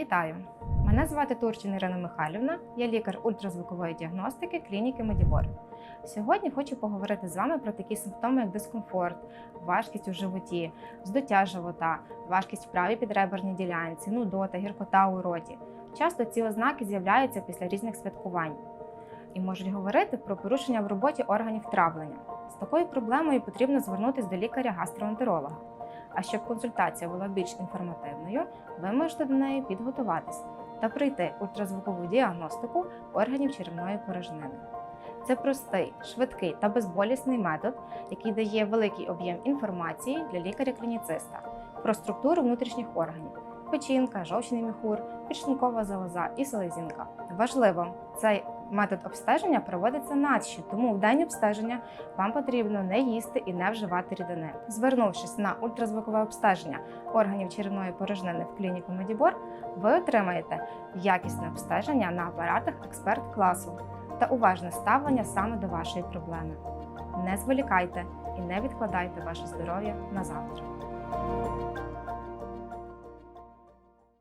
Вітаю! Мене звати Турчин Ірина Михайлівна, я лікар ультразвукової діагностики клініки Медібор. Сьогодні хочу поговорити з вами про такі симптоми, як дискомфорт, важкість у животі, здуття живота, важкість в правій підреберній ділянці, нудота, гіркота у роті. Часто ці ознаки з'являються після різних святкувань і можуть говорити про порушення в роботі органів травлення. З такою проблемою потрібно звернутися до лікаря-гастроентеролога. А щоб консультація була більш інформативною, ви можете до неї підготуватись та пройти ультразвукову діагностику органів черевної порожнини. Це простий, швидкий та безболісний метод, який дає великий об'єм інформації для лікаря-клініциста про структуру внутрішніх органів: печінка, жовчний міхур, підшлункова залоза і селезінка. Важливо, цей метод обстеження проводиться надще, тому в день обстеження вам потрібно не їсти і не вживати рідини. Звернувшись на ультразвукове обстеження органів черевної порожнини в клініку Медібор, ви отримаєте якісне обстеження на апаратах експерт класу та уважне ставлення саме до вашої проблеми. Не зволікайте і не відкладайте ваше здоров'я на завтра.